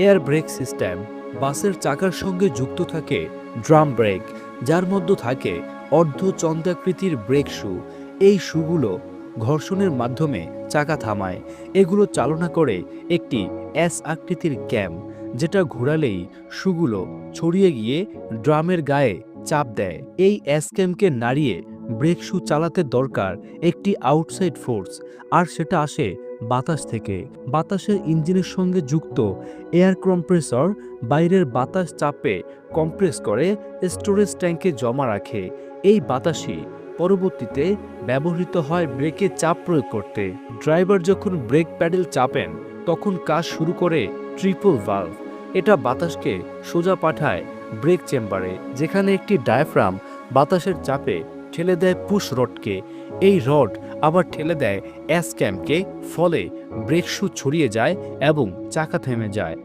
Air brake system বাসের চাকার সঙ্গে যুক্ত থাকে ড্রাম ব্রেক, যার মধ্যে থাকে অর্ধ চন্দ্রাকৃতির ব্রেক শু। এই শুগুলো ঘর্ষণের মাধ্যমে চাকা থামায়। এগুলো চালনা করে একটি এস আকৃতির ক্যাম, যেটা ঘোরালেই শুগুলো ছড়িয়ে গিয়ে ড্রামের গায়ে চাপ দেয়। এই এস ক্যামকে নাড়িয়ে ব্রেক শু চালাতে দরকার একটি আউটসাইড ফোর্স, আর সেটা আসে বাতাস থেকে। বাতাসের ইঞ্জিনের সঙ্গে যুক্ত এয়ার কম্প্রেসর বাইরের বাতাস চাপে কম্প্রেস করে স্টোরেজ ট্যাঙ্কে জমা রাখে। এই বাতাসই পরবর্তীতে ব্যবহৃত হয় ব্রেকে চাপ প্রয়োগ করতে। ড্রাইভার যখন ব্রেক প্যাডেল চাপেন, তখন কাজ শুরু করে ট্রিপল ভালভ। এটা বাতাসকে সোজা পাঠায় ব্রেক চেম্বারে, যেখানে একটি ডায়াফ্রাম বাতাসের চাপে ঠেলে দেয় পুশ রডকে। এই রড আবার ঠেলে দেয় অ্যাস ক্যাম্পকে ফলে ব্রেকশু ছড়িয়ে যায় এবং চাকা থেমে যায়।